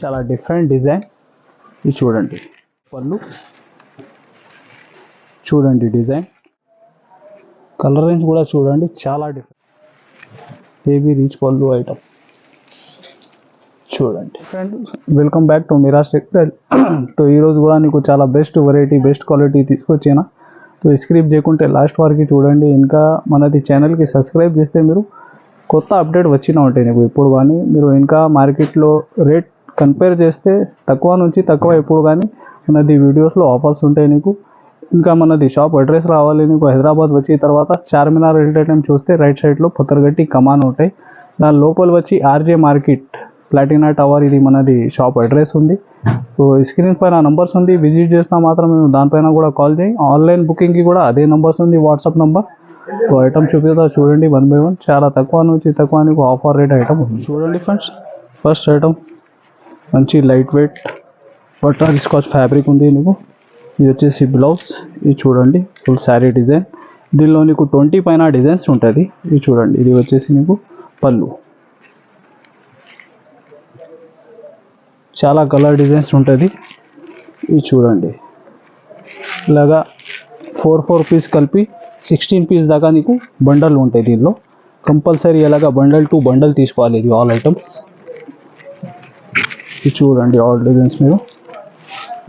చాలా different design ఇది చూడండి పళ్ళు చూడండి డిజైన్ కలర్ రేంజ్ కూడా చూడండి చాలా డిఫరెంట్ హెవీ రీచ్ పళ్ళు ఐటమ్ చూడండి friend welcome back to Miraj textile so ఈరోజు కూడా నీకు చాలా బెస్ట్ వెరైటీ బెస్ట్ క్వాలిటీ తీసుకొచ్చిన. సో స్క్రిప్ట్ చేయకుంటే లాస్ట్ వరకు చూడండి. ఇంకా మనది ఛానల్కి సబ్స్క్రైబ్ చేస్తే మీరు కొత్త అప్డేట్ వచ్చినా ఉంటాయి నీకు ఇప్పుడు కానీ మీరు ఇంకా మార్కెట్లో రేట్ కంపేర్ చేస్తే తక్కువ నుంచి తక్కువ ఎప్పుడు కానీ మనది వీడియోస్లో ఆఫర్స్ ఉంటాయి నీకు. ఇంకా మనది షాప్ అడ్రస్ రావాలి నీకు. హైదరాబాద్ వచ్చిన తర్వాత చార్మినార్ ఎంటర్టైన్ చూస్తే రైట్ సైడ్లో పొత్తరగట్టి కమాన్ ఉంటాయి. దాని లోపల వచ్చి ఆర్జే మార్కెట్ ప్లాటినా టవర్ ఇది మనది షాప్ అడ్రస్ ఉంది. సో స్క్రీన్ పైన నంబర్స్ ఉంది. విజిట్ చేసినా మాత్రం మేము దానిపైన కూడా కాల్ చేయి. ఆన్లైన్ బుకింగ్కి కూడా అదే నంబర్స్ ఉంది వాట్సాప్ నంబర్ సో ఐటమ్ చూపిస్తా చూడండి వన్ బై వన్ చాలా తక్కువ నుంచి తక్కువ నీకు ఆఫర్ రేట్ ఐటమ్ ఉంది. చూడండి ఫ్రెండ్స్ ఫస్ట్ ఐటమ్ మంచి lightweight butterscotch fabric ఉంది నీకు. ఇది వచ్చేసి బ్లౌజ్ ఇది చూడండి ఫుల్ శారీ డిజైన్ దీనిలో నీకు ట్వంటీ పైన డిజైన్స్ ఉంటుంది. ఇది చూడండి ఇది వచ్చేసి నీకు పళ్ళు. చాలా కలర్ డిజైన్స్ ఉంటుంది. ఇది చూడండి. ఇలాగా ఫోర్ ఫోర్ పీస్ కలిపి సిక్స్టీన్ పీస్ దాకా నీకు బండల్ ఉంటాయి దీనిలో. కంపల్సరీ ఎలాగ బండల్ టు బండల్ తీసుకోవాలి ఇది ఆల్ ఐటమ్స్ ఇది చూడండి ఆల్ డిజైన్స్ మీరు.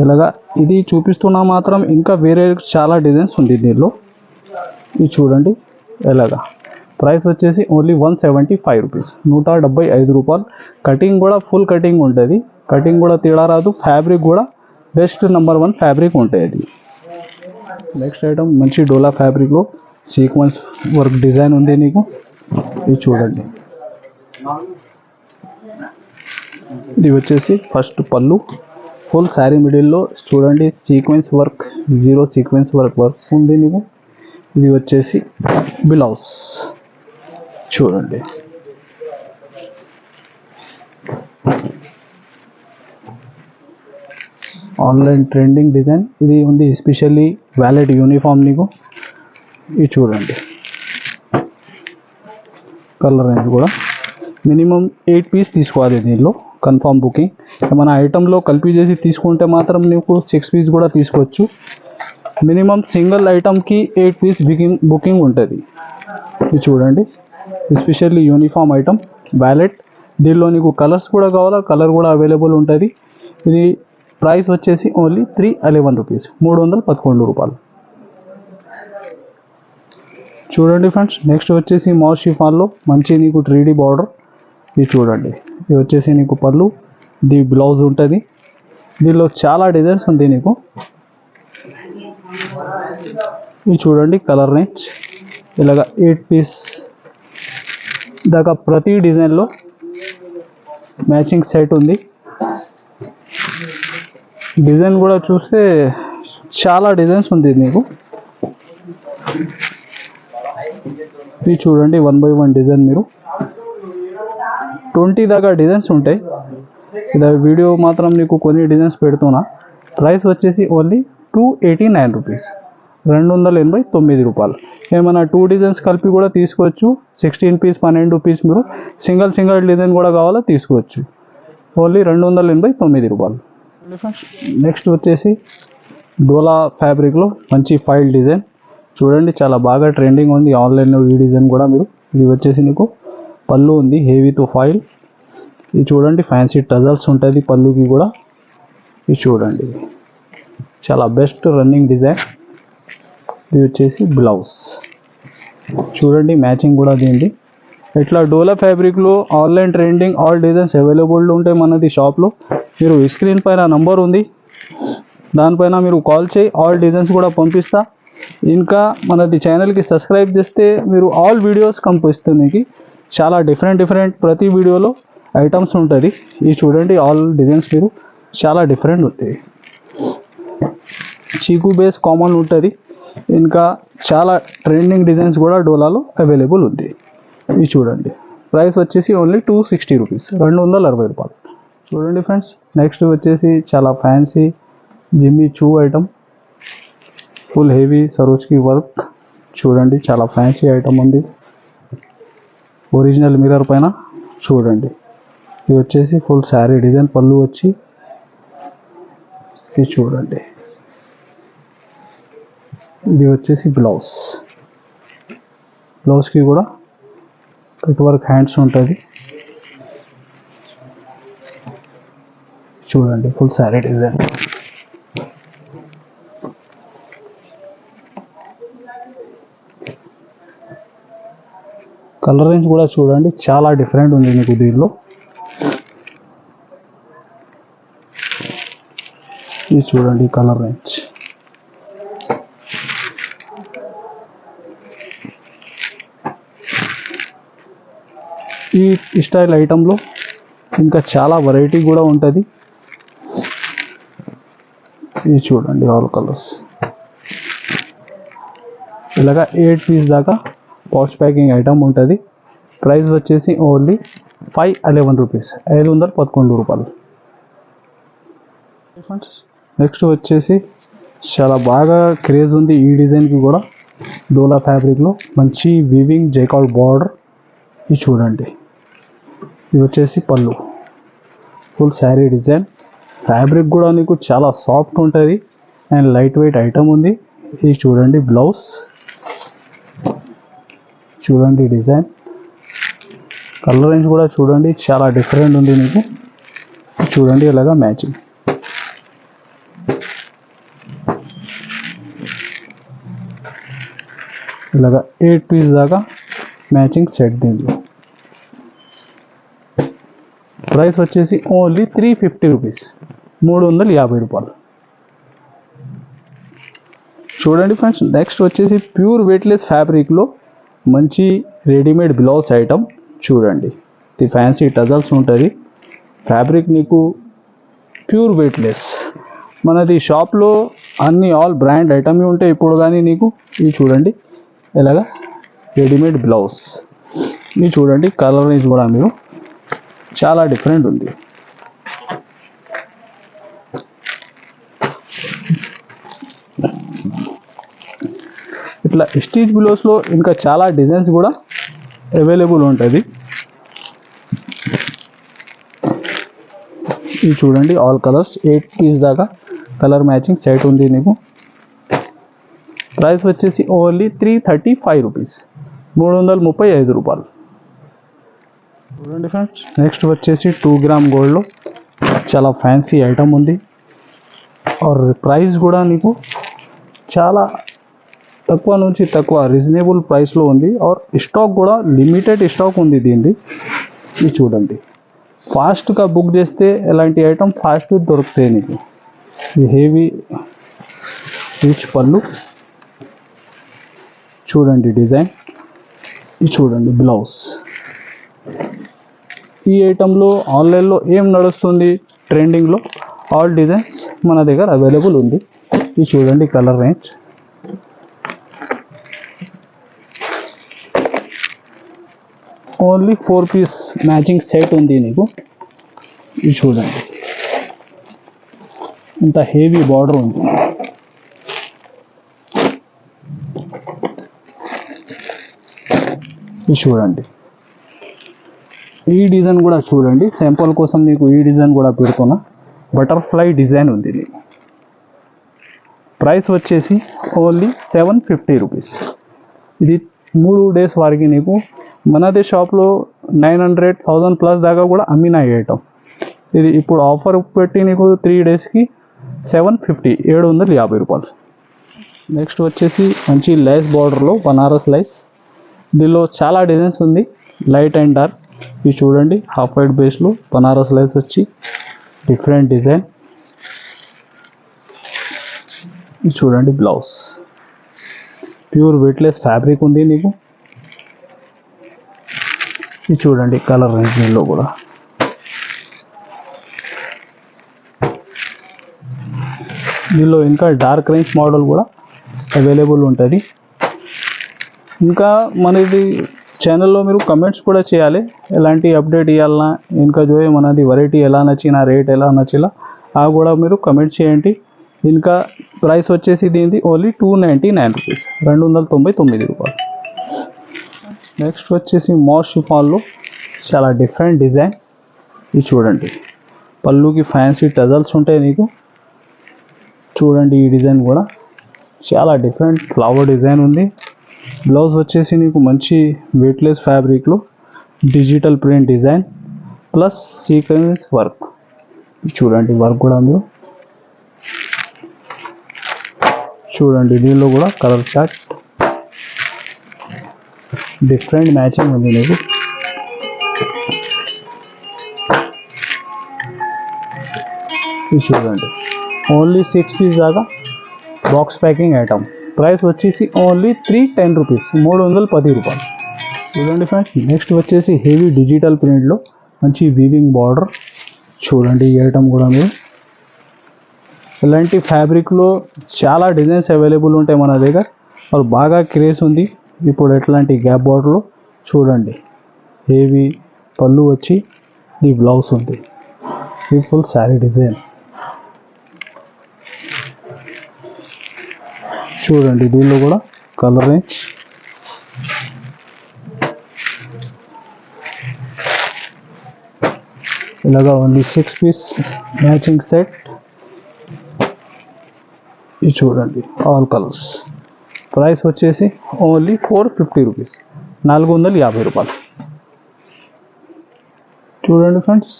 ఇలాగా ఇది చూపిస్తున్నా మాత్రం ఇంకా వేరే చాలా డిజైన్స్ ఉంది దీనిలో. ఇది చూడండి ఎలాగా ప్రైస్ వచ్చేసి only one seventy five rupees నూట డెబ్బై ఐదు రూపాయలు. కటింగ్ కూడా ఫుల్ కటింగ్ ఉంటుంది కటింగ్ కూడా తేడా రాదు. ఫ్యాబ్రిక్ కూడా బెస్ట్ నెంబర్ వన్ ఫ్యాబ్రిక్ ఉంటుంది నెక్స్ట్ ఐటమ్ మంచి డోలా ఫ్యాబ్రిక్లో సీక్వెన్స్ వర్క్ డిజైన్ ఉంది నీకు. ఇది చూడండి. ఇది వచ్చేసి ఫస్ట్ పళ్ళు. ఫుల్ శారీ మిడిల్లో చూడండి sequence work zero sequence work work ఉంది నీకు. ఇది వచ్చేసి బ్లౌజ్ చూడండి. ఆన్లైన్ ట్రెండింగ్ డిజైన్ ఇది ఉంది ఎస్పెషల్లీ వ్యాలెడ్ యూనిఫామ్ నీకు. ఇది చూడండి. కలర్ రేంజ్ కూడా. మినిమం ఎయిట్ పీస్ తీసుకోవాలి దీనిలో. Confirm booking. ఏమైనా ఐటెంలో కలిపి చేసి తీసుకుంటే మాత్రం నీకు సిక్స్ పీస్ కూడా తీసుకోవచ్చు. మినిమం సింగిల్ ఐటమ్కి ఎయిట్ పీస్ బుకింగ్ బుకింగ్ ఉంటుంది. ఇది చూడండి. ఎస్పెషల్లీ యూనిఫామ్ ఐటమ్ వ్యాలెట్ దీనిలో నీకు కలర్స్ కూడా కావాలా? కలర్ కూడా అవైలబుల్ ఉంటుంది. ఇది ప్రైస్ వచ్చేసి ఓన్లీ త్రీ అలెవెన్ రూపీస్ మూడు వందల పదకొండు రూపాయలు. చూడండి ఫ్రెండ్స్ నెక్స్ట్ వచ్చేసి మౌస్ షిఫాన్లో మంచి నీకు త్రీడీ బార్డర్ ఇది చూడండి. ఇది వచ్చేసి నీకు పళ్ళు. ఇది బ్లౌజ్ ఉంటుంది. దీనిలో చాలా డిజైన్స్ ఉంది నీకు. ఇది చూడండి కలర్ రేంజ్ ఇలాగ ఎయిట్ పీస్ దాకా ప్రతి డిజైన్లో మ్యాచింగ్ సెట్ ఉంది. డిజైన్ కూడా చూస్తే చాలా డిజైన్స్ ఉంది నీకు. ఇది చూడండి వన్ బై వన్ డిజైన్ మీరు. ట్వంటీ దాకా డిజైన్స్ ఉంటాయి. ఇది వీడియో మాత్రం నీకు కొన్ని డిజైన్స్ పెడుతున్నా. ప్రైస్ వచ్చేసి only two eighty nine rupees రెండు వందల ఎనభై తొమ్మిది రూపాయలు. ఏమైనా టూ డిజైన్స్ కలిపి కూడా తీసుకోవచ్చు. సిక్స్టీన్ పీస్ పన్నెండు పీస్ మీరు సింగిల్ సింగిల్ డిజైన్ కూడా కావాలో తీసుకోవచ్చు. ఓన్లీ రెండు వందల ఎనభై తొమ్మిది రూపాయలు. నెక్స్ట్ వచ్చేసి డోలా ఫ్యాబ్రిక్లో మంచి ఫైల్ డిజైన్ చూడండి చాలా బాగా ట్రెండింగ్ ఉంది. ఆన్లైన్లో ఈ డిజైన్ కూడా మీరు. ఇది వచ్చేసి నీకు పళ్ళు ఉంది హెవీతో ఫాయిల్ ఇది చూడండి ఫ్యాన్సీ టజల్స్ ఉంటుంది పళ్ళుకి కూడా. ఇది చూడండి. చాలా బెస్ట్ రన్నింగ్ డిజైన్ ఇది వచ్చేసి బ్లౌజ్ చూడండి మ్యాచింగ్ కూడా దీనిది. ఇట్లా డోలా ఫ్యాబ్రిక్లో online trending all designs available ఉంటాయి మనది షాప్లో మీరు స్క్రీన్ పైన నంబర్ ఉంది. దానిపైన మీరు కాల్ చేయి ఆల్ డిజైన్స్ కూడా పంపిస్తా. ఇంకా మనది ఛానల్కి సబ్స్క్రైబ్ చేస్తే మీరు ఆల్ వీడియోస్ పంపిస్తుంది చాలా డిఫరెంట్ డిఫరెంట్ ప్రతి వీడియోలో ఐటమ్స్ ఉంటుంది. ఈ చూడండి ఆల్ డిజైన్స్ మీరు. చాలా డిఫరెంట్ ఉంటాయి. చీకు బేస్ కామన్ ఉంటుంది. ఇంకా చాలా ట్రెండింగ్ డిజైన్స్ కూడా డోలాలో అవైలబుల్ ఉంది ఇది చూడండి. ప్రైస్ వచ్చేసి ఓన్లీ టూ సిక్స్టీ రూపీస్ రెండు వందల అరవై రూపాయలు. చూడండి ఫ్రెండ్స్ నెక్స్ట్ వచ్చేసి చాలా fancy Jimmy Choo item full heavy సరోజ్కి work చూడండి చాలా ఫ్యాన్సీ ఐటమ్ ఉంది. ఒరిజినల్ మిర్రర్ పైన చూడండి. ఇది వచ్చేసి ఫుల్ శారీ డిజైన్ పళ్ళు వచ్చి ఇది చూడండి. ఇది వచ్చేసి బ్లౌజ్. బ్లౌజ్కి కూడా కట్ వర్క్ హ్యాండ్స్ ఉంటుంది. చూడండి full sari design. Colour range కూడా చూడండి చాలా డిఫరెంట్ ఉంది మీకు దీనిలో. ఇది చూడండి కలర్ రేంజ్. ఈ స్టైల్ ఐటెంలో ఇంకా చాలా వెరైటీ కూడా ఉంటుంది. ఇది చూడండి ఆల్ కలర్స్. ఇలాగా ఎయిట్ పీస్ దాకా పౌచ్ ప్యాకింగ్ ఐటమ్ ఉంటుంది. ప్రైస్ వచ్చేసి ఓన్లీ ఫైవ్ అలెవెన్ రూపీస్ ఐదు వందల పదకొండు రూపాయలు. నెక్స్ట్ వచ్చేసి చాలా బాగా క్రేజ్ ఉంది ఈ డిజైన్కి కూడా. డోలా ఫ్యాబ్రిక్లో మంచి వీవింగ్ జైకాల్ బార్డర్ ఇది చూడండి. ఇది వచ్చేసి పళ్ళు. ఫుల్ శారీ డిజైన్ ఫ్యాబ్రిక్ కూడా నీకు చాలా సాఫ్ట్ ఉంటుంది. అండ్ లైట్ వెయిట్ ఐటమ్ ఉంది. ఇది చూడండి బ్లౌజ్ చూడండి డిజైన్. కలర్ రేంజ్ కూడా చూడండి చాలా డిఫరెంట్ ఉంది మీకు. చూడండి ఇలాగా మ్యాచింగ్ ఇలాగా ఎయిట్ పీస్ దాకా మ్యాచింగ్ సెట్ దీంట్లో. ప్రైస్ వచ్చేసి ఓన్లీ త్రీ ఫిఫ్టీ రూపీస్ మూడు వందల యాభై రూపాయలు. చూడండి ఫ్రెండ్స్ నెక్స్ట్ వచ్చేసి ప్యూర్ వెయిట్లెస్ ఫ్యాబ్రిక్లో మంచి రెడీమేడ్ బ్లౌజ్ ఐటమ్ చూడండి. ఇది ఫ్యాన్సీ టజల్స్ ఉంటుంది. ఫ్యాబ్రిక్ నీకు ప్యూర్ వెయిట్లెస్ మనది షాప్లో అన్ని ఆల్ బ్రాండ్ ఐటమ్ ఉంటాయి. ఇప్పుడు కానీ నీకు ఇవి చూడండి. ఎలాగా? రెడీమేడ్ బ్లౌజ్ ఇవి చూడండి కలర్ రేంజ్ కూడా మీరు చాలా డిఫరెంట్ ఉంది. ఇట్లా ఎస్టీజ్ బ్లౌస్లో ఇంకా చాలా డిజైన్స్ కూడా అవైలబుల్ ఉంటుంది. ఇది చూడండి ఆల్ కలర్స్ ఎయిట్ పీస్ దాకా కలర్ మ్యాచింగ్ సెట్ ఉంది నీకు. ప్రైస్ వచ్చేసి only three thirty five rupees మూడు వందల ముప్పై ఐదు రూపాయలు. చూడండి ఫ్రెండ్స్ నెక్స్ట్ వచ్చేసి టూ గ్రామ్ గోల్డ్లో చాలా ఫ్యాన్సీ ఐటమ్ ఉంది. ఆర్ ప్రైస్ కూడా నీకు చాలా తక్కువ నుంచి తక్కువ రీజనబుల్ ప్రైస్లో ఉంది. ఆర్ స్టాక్ కూడా లిమిటెడ్ స్టాక్ ఉంది దీనిది. ఇది చూడండి. ఫాస్ట్గా బుక్ చేస్తే ఎలాంటి ఐటమ్ ఫాస్ట్ దొరుకుతాయి నీకు. ఈ హెవీ రిచ్ పళ్ళు. చూడండి డిజైన్ ఇది చూడండి బ్లౌజ్ ఈ ఐటెంలో ఆన్లైన్లో ఏం నడుస్తుంది? ట్రెండింగ్లో ఆల్ డిజైన్స్ మన దగ్గర అవైలబుల్ ఉంది. ఇది చూడండి colour range only four piece matching set ఉంది నీకు. ఇది చూడండి. ఇంత హెవీ బార్డర్ ఉంది. ఇది చూడండి. ఈ డిజైన్ కూడా చూడండి. శాంపుల్ కోసం నీకు ఈ డిజైన్ కూడా పెడుతున్నా. బటర్ఫ్లై డిజైన్ ఉంది నీకు ప్రైస్ వచ్చేసి ఓన్లీ సెవెన్ ఫిఫ్టీ రూపీస్. ఇది మూడు డేస్ వారికి నీకు మనదే షాప్లో నైన్ హండ్రెడ్ థౌజండ్ ప్లస్ దాకా కూడా అమ్మిన ఐటమ్ ఇది ఇప్పుడు ఆఫర్ పెట్టి నీకు త్రీ డేస్కి సెవెన్ ఫిఫ్టీ ఏడు వందల యాభై రూపాయలు. నెక్స్ట్ వచ్చేసి మంచి లైస్ బార్డర్లో బనారస్ లైస్. దీనిలో చాలా డిజైన్స్ ఉంది లైట్ అండ్ డార్క్. ఇది చూడండి హాఫ్ వైట్ బేస్లో బనారస్ లైస్ వచ్చి డిఫరెంట్ డిజైన్. ఇది చూడండి బ్లౌజ్. ప్యూర్ వెయిట్లెస్ ఫ్యాబ్రిక్ ఉంది నీకు. చూడండి కలర్ రేంజ్ కూడా. దీనిలో ఇంకా డార్క్ రేంజ్ మోడల్ కూడా అవైలబుల్ ఉంటుంది. ఇంకా మనది ఛానల్లో మీరు కమెంట్స్ కూడా చేయాలి. ఎలాంటి అప్డేట్ ఇవ్వాలన్నా ఇంకా జోయే మనది వెరైటీ ఎలా నచ్చిన రేట్ ఎలా నచ్చినా ఆ కూడా మీరు కమెంట్ చేయండి. ఇంకా ప్రైస్ వచ్చేసి దీనిది only two ninety nine rupees రెండు వందల తొంభై తొమ్మిది రూపాయలు. నెక్స్ట్ వచ్చేసి మోస్ట్ షిఫాన్లో. చాలా డిఫరెంట్ డిజైన్ ఇది చూడండి. పళ్ళుకి ఫ్యాన్సీ టజల్స్ ఉంటాయి నీకు. చూడండి ఈ డిజైన్ కూడా. చాలా డిఫరెంట్ ఫ్లవర్ డిజైన్ ఉంది. బ్లౌజ్ వచ్చేసి నీకు మంచి వెయిట్లెస్ ఫ్యాబ్రిక్లో digital print design plus sequence work చూడండి వర్క్ కూడా ఉంది చూడండి దీనిలో కూడా కలర్ చార్ట్ డిఫరెంట్ మ్యాచింగ్ ఉంది నీకు ఇది చూడండి. ఓన్లీ సిక్స్ పీస్ దాకా బాక్స్ ప్యాకింగ్ ఐటమ్ ప్రైస్ వచ్చేసి ఓన్లీ త్రీ టెన్ రూపీస్ మూడు వందల పది రూపాయలు. చూడండి ఫ్రెండ్స్ నెక్స్ట్ వచ్చేసి హెవీ డిజిటల్ ప్రింట్లో మంచి వీవింగ్ బార్డర్ చూడండి ఈ ఐటమ్ కూడా మీరు. ఇలాంటి ఫ్యాబ్రిక్లో చాలా డిజైన్స్ అవైలబుల్ ఉంటాయి మన దగ్గర. వాళ్ళు బాగా క్రేజ్ ఉంది. ఇప్పుడు ఎట్లాంటి గ్యాప్ బార్డర్లో చూడండి. హెవీ పళ్ళు వచ్చి ది బ్లౌజ్ ఉంది. ఈ ఫుల్ శారీ డిజైన్ చూడండి దీనిలో కూడా కలర్ రేంజ్ ఇలాగా only six piece matching set ఇది చూడండి ఆల్ కలర్స్ ప్రైస్ వచ్చేసి ఓన్లీ ఫోర్ ఫిఫ్టీ రూపీస్ నాలుగు వందల యాభై రూపాయలు. చూడండి ఫ్రెండ్స్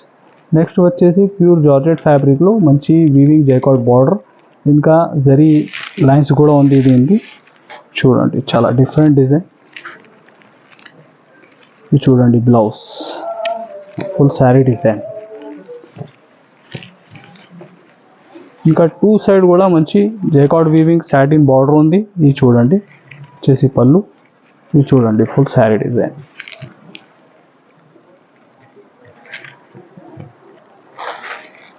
నెక్స్ట్ వచ్చేసి ప్యూర్ జార్జెట్ ఫ్యాబ్రిక్లో మంచి వీవింగ్ జైకాట్ బార్డర్ ఇంకా జరీ లైన్స్ కూడా ఉంది దీనికి చూడండి చాలా డిఫరెంట్ డిజైన్. ఇది చూడండి బ్లౌజ్. Full sari design. ఇంకా టూ సైడ్ కూడా మంచి జేకాడ్ వీవింగ్ సాటిన్ బార్డర్ ఉంది. ఇది చూడండి. వచ్చేసి పళ్ళు. ఇది చూడండి ఫుల్ శారీ డిజైన్.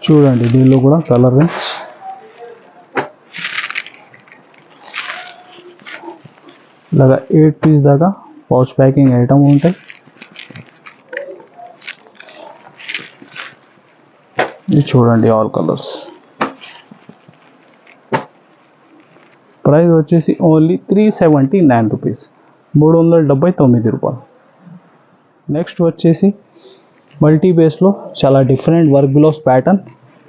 చూడండి దీనిలో కూడా కలర్ రేంజ్ ఇలాగా ఎయిట్ పీస్ దాకా పౌచ్ ప్యాకింగ్ ఐటమ్ ఉంటాయి. ఇది చూడండి ఆల్ కలర్స్. ప్రైస్ వచ్చేసి only three seventy nine rupees మూడు వందల డెబ్బై తొమ్మిది రూపాయలు. నెక్స్ట్ వచ్చేసి మల్టీ బేస్లో చాలా డిఫరెంట్ వర్క్ బ్లౌజ్ ప్యాటర్న్.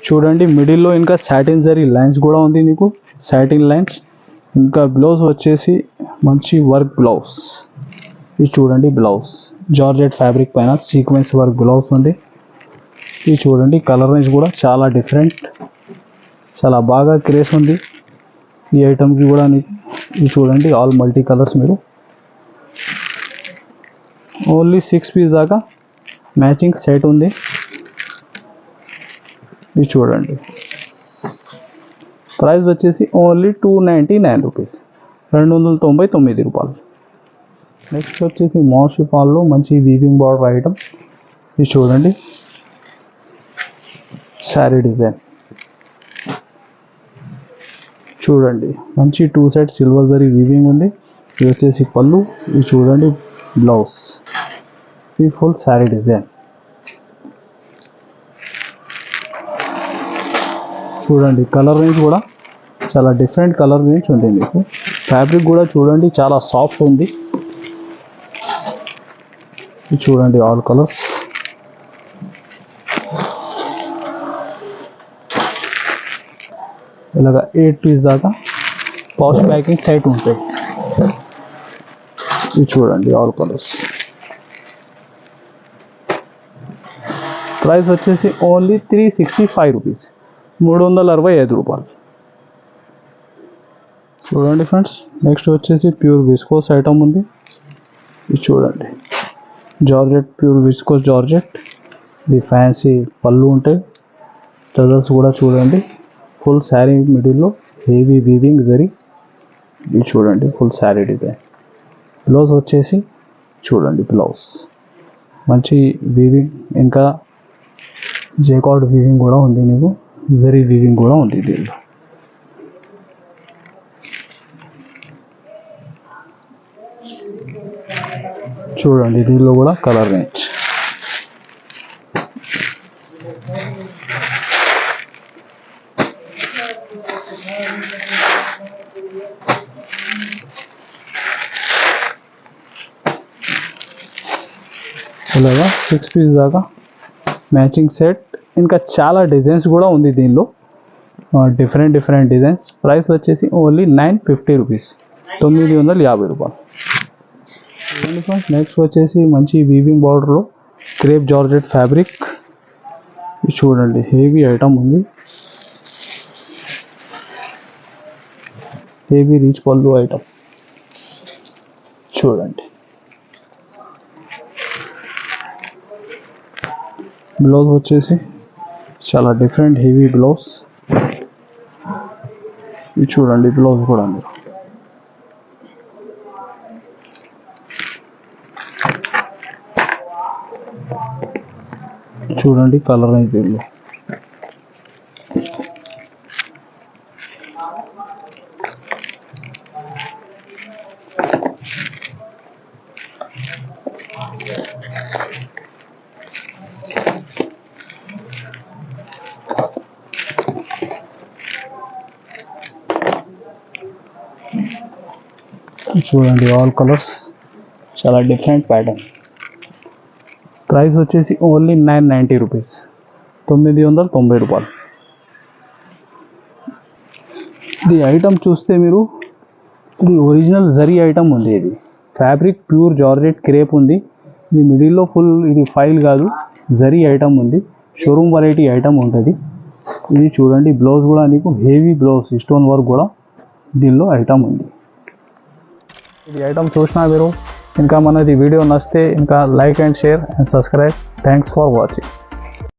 చూడండి మిడిల్లో ఇంకా సాటిన్ జరీ లైన్స్ కూడా ఉంది నీకు సాటిన్ లైన్స్ ఇంకా బ్లౌజ్ వచ్చేసి మంచి వర్క్ బ్లౌజ్ ఇది చూడండి బ్లౌజ్. జార్జెట్ ఫ్యాబ్రిక్ పైన సీక్వెన్స్ వర్క్ బ్లౌజ్ ఉంది. ఇది చూడండి కలర్ రేంజ్ కూడా చాలా డిఫరెంట్. చాలా బాగా క్రేజ్ ఉంది. ఈ ఐటమ్కి కూడా ఇది చూడండి ఆల్ మల్టీ కలర్స్ మీరు. ఓన్లీ సిక్స్ పీస్ దాకా మ్యాచింగ్ సెట్ ఉంది. ఇది చూడండి. ప్రైస్ వచ్చేసి only two ninety nine rupees రెండు వందల తొంభై తొమ్మిది రూపాయలు. నెక్స్ట్ వచ్చేసి మోషి ఫాల్లో మంచి వీవింగ్ బార్డర్ ఐటమ్ ఇది చూడండి. శారీ డిజైన్ చూడండి. మంచి two side silver zari weaving ఉంది. ఇది వచ్చేసి పళ్ళు ఇది చూడండి బ్లౌజ్ ఈ ఫుల్ శారీ డిజైన్ చూడండి కలర్ రేంజ్ కూడా చాలా డిఫరెంట్ కలర్ రేంజ్ ఉంది మీకు. ఫ్యాబ్రిక్ కూడా చూడండి చాలా సాఫ్ట్ ఉంది. ఇది చూడండి ఆల్ కలర్స్ ఇలాగ ఎయిట్ పీస్ దాకా పౌచ్ ప్యాకింగ్ సైట్ ఉంటాయి ఇది చూడండి ఆల్ కలర్స్ ప్రైస్ వచ్చేసి only three sixty five rupees మూడు వందల అరవై ఐదు రూపాయలు. చూడండి ఫ్రెండ్స్ నెక్స్ట్ వచ్చేసి ప్యూర్ విస్కోస్ ఐటమ్ ఉంది. ఇది చూడండి. జార్జెట్ ప్యూర్ విస్కోస్ జార్జెట్ ఇది ఫ్యాన్సీ పళ్ళు ఉంటాయి. టజల్స్ కూడా చూడండి. ఫుల్ శారీ మిడిల్లో హెవీ వీవింగ్ జరి. ఇది చూడండి ఫుల్ శారీ డిజైన్. బ్లౌజ్ వచ్చేసి చూడండి బ్లౌజ్ మంచి వీవింగ్ ఇంకా జేకార్డ్ వీవింగ్ కూడా ఉంది నీకు. జరీ వీవింగ్ కూడా ఉంది దీనిలో. చూడండి దీనిలో కూడా కలర్ రేంజ్ ఇలాగా సిక్స్ పీస్ దాకా. మ్యాచింగ్ సెట్ ఇంకా చాలా డిజైన్స్ కూడా ఉంది దీనిలో. డిఫరెంట్ డిఫరెంట్ డిజైన్స్ ప్రైస్ వచ్చేసి ఓన్లీ నైన్ ఫిఫ్టీ రూపీస్ తొమ్మిది వందల యాభై రూపాయలు. నెక్స్ట్ వచ్చేసి మంచి వీవింగ్ బార్డర్లో క్రేప్ జార్జెట్ ఫ్యాబ్రిక్ చూడండి హెవీ ఐటమ్ ఉంది. హెవీ రీచ్ పళ్ళు ఐటమ్ చూడండి. బ్లౌజ్ వచ్చేసి చాలా డిఫరెంట్ హెవీ బ్లౌజ్ ఇది చూడండి బ్లౌజ్ కూడా మీరు. చూడండి కలర్ అయితే చూడండి ఆల్ కలర్స్ చాలా డిఫరెంట్ ప్యాటర్న్ ప్రైస్ వచ్చేసి ఓన్లీ నైన్ నైంటీ రూపీస్ తొమ్మిది వందల తొంభై రూపాయలు. ఇది ఐటమ్ చూస్తే మీరు ఇది ఒరిజినల్ జరీ ఐటమ్ ఉంది ఇది. ఫ్యాబ్రిక్ ప్యూర్ జార్జెట్ క్రేప్ ఉంది. ఇది మిడిల్లో ఫుల్ ఇది ఫైల్ కాదు జరీ ఐటమ్ ఉంది. షోరూమ్ వెరైటీ ఐటమ్ ఉంటుంది. ఇది చూడండి బ్లౌజ్ కూడా నీకు హెవీ బ్లౌజ్ స్టోన్ వర్క్ కూడా దీనిలో ఐటమ్ ఉంది. ఇది ఐటమ్ చూసినా మీరు ఇంకా మనది వీడియో నచ్చితే ఇంకా like and share and subscribe thanks for watching